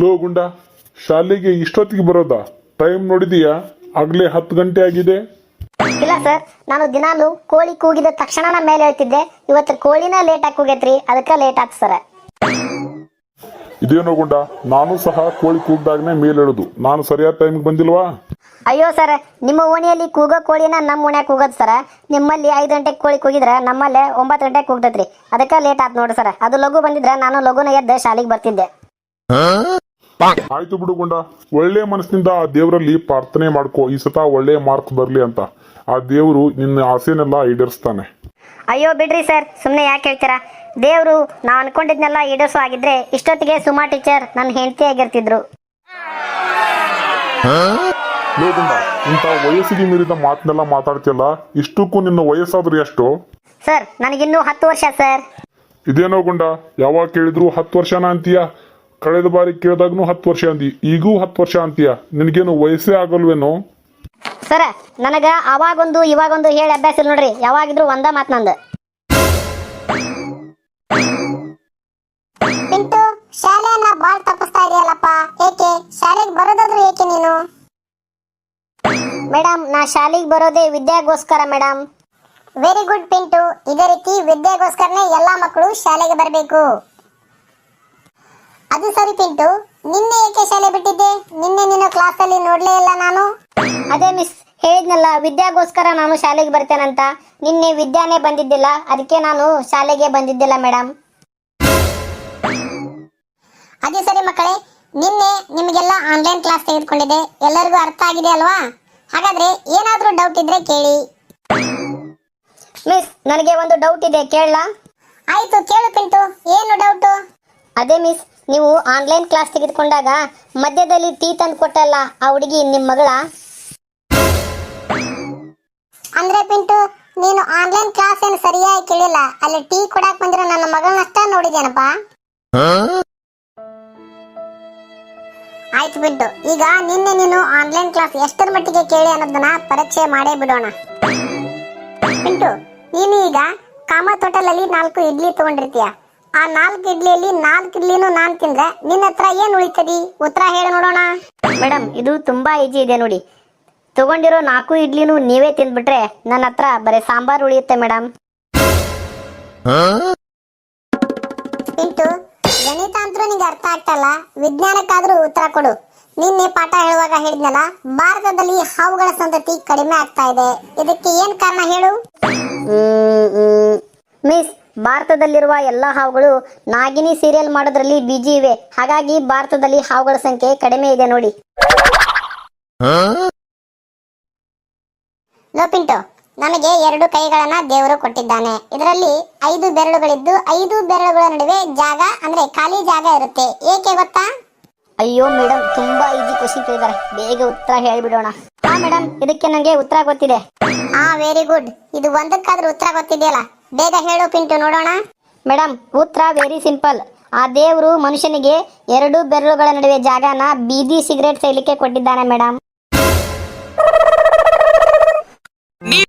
Low ಗುಂಡ ಶಾಲೆಗೆ ಇಷ್ಟೊತ್ತಿಗೆ ಬರೋದಾ? ಟೈಮ್ ನೋಡಿದೀಯಾ? ಆಗ್ಲೇ ಹತ್ತು ಗಂಟೆ ಆಗಿದೆ. ಇಲ್ಲ ಸರ್ ನಾನು ದಿನಾಲು ಕೋಳಿ ಕೂಗಿದ ತಕ್ಷಣ ಮೇಲೆ ಹೇಳ್ತಿದ್ದೆ. ಇವತ್ತು ಕೋಳಿನ ಲೇಟ್ ಆಗಿ ಕೂಗೈತ್ರಿ ಅದಕ್ಕೆ ಲೇಟ್ ಆಯ್ತು ಸರ್. ಇದೇನೋ ಗುಂಡ ನಾನು ಸಹ ಕೋಳಿ ಕೂಗ್ದಾಗನೆ ಮೇಲೆ ಹೇಳುದು ನಾನು ಸರಿಯಾದ ಟೈಮ್ಗೆ ಬಂದಿಲ್ವಾ? ಅಯ್ಯೋ ಸರ್ ನಿಮ್ಮ ಓಣಿಯಲ್ಲಿ ಕೂಗೋ ಕೋಳಿನ ನಮ್ಮ ಓಣ್ಯಾಗ ಕೂಗೋದು ಸರ್. ನಿಮ್ಮಲ್ಲಿ ಐದು ಗಂಟೆಗೆ ಕೋಳಿ ಕೂಗಿದ್ರೆ ನಮ್ಮಲ್ಲಿ ಒಂಬತ್ತು ಗಂಟೆಗೆ ಕೂಗ್ತೈತ್ರಿ. ಅದಕ್ಕೆ ಲೇಟ್ ಆಯ್ತು ನೋಡಿ ಸರ್. ಅದು ಲಘು ಬಂದಿದ್ರೆ ನಾನು ಲಘುನ ಎದ್ದು ಶಾಲೆಗೆ ಬರ್ತಿದ್ದೆ. ಆಯ್ತು ಬಿಡು ಗುಂಡ. ಒಳ್ಳೆ ಮನಸ್ಸಿನಿಂದ ಆ ದೇವರಲ್ಲಿ ಪ್ರಾರ್ಥನೆ ಮಾಡ್ಕೋ. ಈ ಸತ ಒಳ್ಳೆ ಮಾರ್ಕ್ ಬರಲಿ ಅಂತ. ಆ ದೇವರು ನಿನ್ನ ಆಸೆನೆಲ್ಲ ಈಡೇರಿಸ್ತಾನೆ. ಅಯ್ಯೋ ಬಿಡ್ರಿ ಸರ್. ಸುಮ್ಮನೆ ಯಾಕೆ ಹೇಳ್ತೀರಾ? ದೇವರು ನಾ ಅನ್ಕೊಂಡಿದ್ನೆಲ್ಲ ಈಡೇರಿಸೋ ಆಗಿದ್ರೆ ಇಷ್ಟೊತ್ತಿಗೆ ಸುಮಾ ಟೀಚರ್ ನನ್ನ ಹೆಂಡತಿ ಆಗಿರ್ತಿದ್ರು. ಇಂಥ ವಯಸ್ಸಿಗೆ ಮೀರಿದ ಮಾತನ್ನೆಲ್ಲ ಮಾತಾಡ್ತಿಯಲ್ಲ ಇಷ್ಟಕ್ಕೂ ನಿನ್ನ ವಯಸ್ಸಾದ್ರೂ ಎಷ್ಟು? ಸರ್ ನನಗಿನ್ನೂ ಹತ್ತು ವರ್ಷ ಸರ್. ಇದೇನೋ ಗುಂಡ ಯಾವಾಗ ಕೇಳಿದ್ರು ಹತ್ತು ವರ್ಷನ ಅಂತೀಯ? ಕಳೆದ ಬಾರಿ ಕೇಳಿದಾಗ್ನು ಹತ್ತು ವರ್ಷ ಅಂದಿ. ಈಗೂ ಹತ್ತು ವರ್ಷ ಅಂತೀಯ? ನಿನಗೇನು ವಯಸ್ಸೇ ಆಗಲ್ವೇನೋ? ಸರ ನನಗ ಅವಾಗೊಂದು ಇವಾಗೊಂದು ಹೇಳಿ ಅಭ್ಯಾಸ ಇಲ್ಲ ನೋಡ್ರಿ. ಯಾವಾಗಿದ್ರು ಒಂದ ಮಾತ್ ನಂದು. ಪಿಂಟು ಶಾಲೆಯನ್ನ ಬಾಳ್ ತಪ್ಪಿಸ್ತಾ ಇದೆಯಲ್ಲಪ್ಪ. ಏಕೆ? ಶಾಲೆಗೆ ಬರೋದಾದ್ರೂ ಏಕೆ ನೀನು? ಮೇಡಮ್ ನಾ ಶಾಲೆಗೆ ಬರೋದೇ ವಿದ್ಯಾಗೋಸ್ಕರ ಮೇಡಮ್ ವೆರಿ ಗುಡ್ ಪಿಂಟು. ಇದೇ ರೀತಿ ವಿದ್ಯೆಗೋಸ್ಕರನೇ ಎಲ್ಲಾ ಮಕ್ಕಳು ಶಾಲೆಗೆ ಬರಬೇಕು. ಅದು ಸರಿ ಪಿಂಟು ನಿನ್ನೆ ಏಕೆ ಶಾಲೆ ಬಿಟ್ಟಿದ್ದೆ? ನಿನ್ನೆ ನಿನ್ನ ಕ್ಲಾಸಲ್ಲಿ ನೋಡ್ಲೇ ಇಲ್ಲ ನಾನು. ಅದೇ ಮಿಸ್ ಹೇಳಿದ್ನಲ್ಲ ವಿದ್ಯಾಗೋಸ್ಕರ ನಾನು ಶಾಲೆಗೆ ಬರ್ತೇನಂತ. ನಿನ್ನೆ ವಿದ್ಯಾನೇ ಬಂದಿದ್ದಿಲ್ಲ ಅದಕ್ಕೆ ನಾನು ಶಾಲೆಗೆ ಬಂದಿದ್ದಿಲ್ಲ ಮೇಡಮ್ ಅದೇ ಸರಿ ಮಕ್ಕಳೇ ನಿನ್ನೆ ನಿಮಗೆಲ್ಲ ಆನ್ಲೈನ್ ಕ್ಲಾಸ್ ತೆಗೆದುಕೊಂಡಿದೆ ಎಲ್ಲರಿಗೂ ಅರ್ಥ ಆಗಿದೆ ಅಲ್ವಾ? ಹಾಗಾದ್ರೆ ಏನಾದರೂ ಡೌಟ್ ಇದ್ರೆ ಕೇಳಿ. ಮಿಸ್ ನನಗೆ ಒಂದು ಡೌಟ್ ಇದೆ ಕೇಳಲಾ? ಆಯ್ತು ಕೇಳು ಪಿಂಟು. ಏನು ಡೌಟು ಅದೇ ಮಿಸ್ ನೀವು ಆನ್ಲೈನ್ ಕ್ಲಾಸ್ ತೆಗೆದುಕೊಂಡಾಗ ಮಧ್ಯದಲ್ಲಿ ಟೀ ತಂದು ಕೊಟ್ಟಲ್ಲ ಆ ಹುಡುಗಿ ನಿಮ್ಮ ಮಗಳ? ಅಂದ್ರೆ ಪಿಂಟು, ನೀನು ಆನ್ಲೈನ್ ಕ್ಲಾಸ್ ಏನು ಸರಿಯಾಗಿ ಕೇಳಿಲ್ಲ. ಅಲ್ಲಿ ಟೀ ಕೊಡಕ್ ಬಂದ್ರೆ ನನ್ನ ಮಗಳನ್ನಷ್ಟ ನೋಡಿದೇನಪ್ಪ ಆಯ್ತು ಬಿಟ್ಟು ಈಗ ನಿನ್ನೆ ನೀನು ಆನ್ಲೈನ್ ಕ್ಲಾಸ್ ಎಷ್ಟರ ಮಟ್ಟಿಗೆ ಕೇಳಿ ಅನ್ನೋದನ್ನ ಪರೀಕ್ಷೆ ಮಾಡೇ ಬಿಡೋಣ. ಪಿಂಟು, ನೀನು ಈಗ ಕಾಮತ್ ಹೋಟೆಲ್ ಅಲ್ಲಿ ನಾಲ್ಕು ಇಡ್ಲಿ ತಗೊಂಡಿರ್ತೀಯ. ಆ ನಾಲ್ಕು ಇಡ್ಲಿಯಲ್ಲಿ ನಾಲ್ಕು ಇಡ್ಲಿನೂ ನಾನು ತಿಂದ್ರೆ ನಿನ್ನ ಹತ್ರ ಏನ್ ಉಳಿತದಿ? ಉತ್ತರ ಹೇಳಿ ನೋಡೋಣ. ಮೇಡಮ್ ಇದು ತುಂಬಾ ಈಜಿ ಇದೆ ನೋಡಿ. ತಗೊಂಡಿರೋ ನಾಲ್ಕು ಇಡ್ಲಿನೂ ನೀವೇ ತಿಂದ್ಬಿಟ್ರೆ ನನ್ನ ಹತ್ರ ಬರೀ ಸಾಂಬಾರ್ ಉಳಿಯುತ್ತೆ ಮೇಡಮ್ ಪಿಂಟು ಗಣಿತ ಅಂತೂ ನಿಂಗೆ ಅರ್ಥ ಆಗ್ತಲ್ಲ ವಿಜ್ಞಾನಕ್ಕಾದ್ರೂ ಉತ್ತರ ಕೊಡು. ನಿನ್ನೆ ಪಾಠ ಹೇಳುವಾಗ ಹೇಳಿದ್ನಲ್ಲ ಭಾರತದಲ್ಲಿ ಹಾವುಗಳ ಸಂತತಿ ಕಡಿಮೆ ಆಗ್ತಾ ಇದೆ. ಇದಕ್ಕೆ ಏನ್ ಕಾರಣ ಹೇಳು? ಮಿಸ್ ಭಾರತದಲ್ಲಿರುವ ಎಲ್ಲ ಹಾವುಗಳು ನಾಗಿನಿ ಸೀರಿಯಲ್ ಮಾಡೋದ್ರಲ್ಲಿ ಬಿಜಿ ಇವೆ. ಹಾಗಾಗಿ ಭಾರತದಲ್ಲಿ ಹಾವುಗಳ ಸಂಖ್ಯೆ ಕಡಿಮೆ ಇದೆ ನೋಡಿ. ಲೋ ಪಿಂಟು ನಮಗೆ ಎರಡು ಕೈಗಳನ್ನ ದೇವರು ಕೊಟ್ಟಿದ್ದಾನೆ. ಇದರಲ್ಲಿ ಐದು ಬೆರಳುಗಳಿದ್ದು ಐದು ಬೆರಳುಗಳ ನಡುವೆ ಜಾಗ ಅಂದ್ರೆ ಖಾಲಿ ಜಾಗ ಇರುತ್ತೆ. ಏಕೆ ಗೊತ್ತಾ? ಅಯ್ಯೋ ಮೇಡಮ್ ತುಂಬಾ ಈಜಿ ಖುಷಿ ಕೇಳಿದಾರೆ ಬೇಗ ಉತ್ತರ ಹೇಳ್ಬಿಡೋಣ. ಹಾ ಮೇಡಮ್ ಇದಕ್ಕೆ ನನಗೆ ಉತ್ತರ ಗೊತ್ತಿದೆ. ಹಾ ವೆರಿ ಗುಡ್ ಇದು ಒಂದಕ್ಕಾದ್ರೂ ಉತ್ತರ ಗೊತ್ತಿದೆಯಲ್ಲ? ಬೇಗ ಹೇಳು ಪಿಂಟು, ನೋಡೋಣ. ಮೇಡಮ್ ಉತ್ತರ ವೆರಿ ಸಿಂಪಲ್ ಆ ದೇವರು ಮನುಷ್ಯನಿಗೆ ಎರಡು ಬೆರಳುಗಳ ನಡುವೆ ಜಾಗನ ಬೀದಿ ಸಿಗರೇಟ್ ಸೇಲಿಕ್ಕೆ ಕೊಟ್ಟಿದ್ದಾನೆ ಮೇಡಮ್